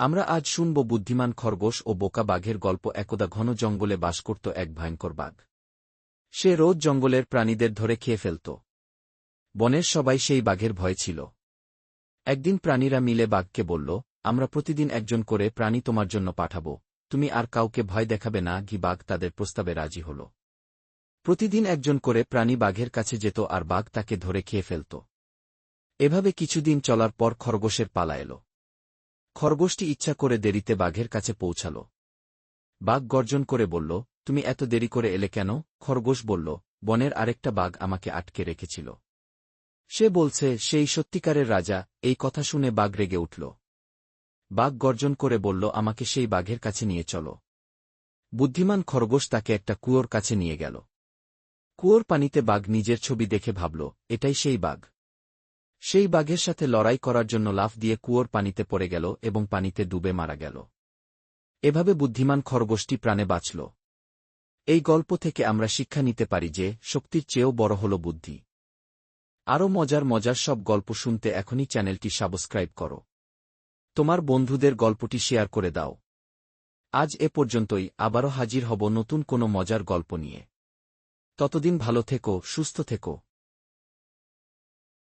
আমরা আজ শুনব বুদ্ধিমান খরগোশ ও বোকা বাঘের গল্প একদা ঘন জঙ্গলে বাস করত এক ভয়ঙ্কর বাঘ। সে রোজ জঙ্গলের প্রাণীদের ধরে খেয়ে ফেলত। বনের সবাই সেই বাঘের ভয় ছিল। একদিন প্রাণীরা মিলে বাঘকে বলল, আমরা প্রতিদিন একজন করে প্রাণী তোমার জন্য পাঠাব। তুমি আর কাউকে ভয় দেখাবে না ঘি বাঘ তাদের প্রস্তাবে রাজি হল। প্রতিদিন একজন করে প্রাণী বাঘের কাছে যেত আর বাঘ তাকে ধরে খেয়ে ফেলত। এভাবে কিছুদিন চলার পর খরগোশের পালা এল। খরগোশটি ইচ্ছা করে দেরিতে বাঘের কাছে পৌঁছাল। বাঘ গর্জন করে বলল, তুমি এত দেরি করে এলে কেন? খরগোশ বলল, বনের আরেকটা বাঘ আমাকে আটকে রেখেছিল। সে বলছে, সেই সত্যিকারের রাজা। এই কথা শুনে বাঘ রেগে উঠল। বাঘ গর্জন করে বলল, আমাকে সেই বাঘের কাছে নিয়ে চলো। বুদ্ধিমান খরগোশ তাকে একটা কুয়োর কাছে নিয়ে গেল। কুয়োর পানিতে বাঘ নিজের ছবি দেখে ভাবল, এটাই সেই বাঘ। সেই বাঘের সাথে লড়াই করার জন্য লাফ দিয়ে কুয়োর পানিতে পড়ে গেল এবং পানিতে ডুবে মারা গেল। এভাবে বুদ্ধিমান খরগোশটি প্রাণে বাঁচল। এই গল্প থেকে আমরা শিক্ষা নিতে পারি যে, শক্তির চেয়েও বড় হল বুদ্ধি। আরও মজার মজার সব গল্প শুনতে এখনই চ্যানেলটি সাবস্ক্রাইব করো। তোমার বন্ধুদের গল্পটি শেয়ার করে দাও। আজ এ পর্যন্তই, আবারও হাজির হব নতুন কোনো মজার গল্প নিয়ে। ততদিন ভালো থেকো, সুস্থ থেকো।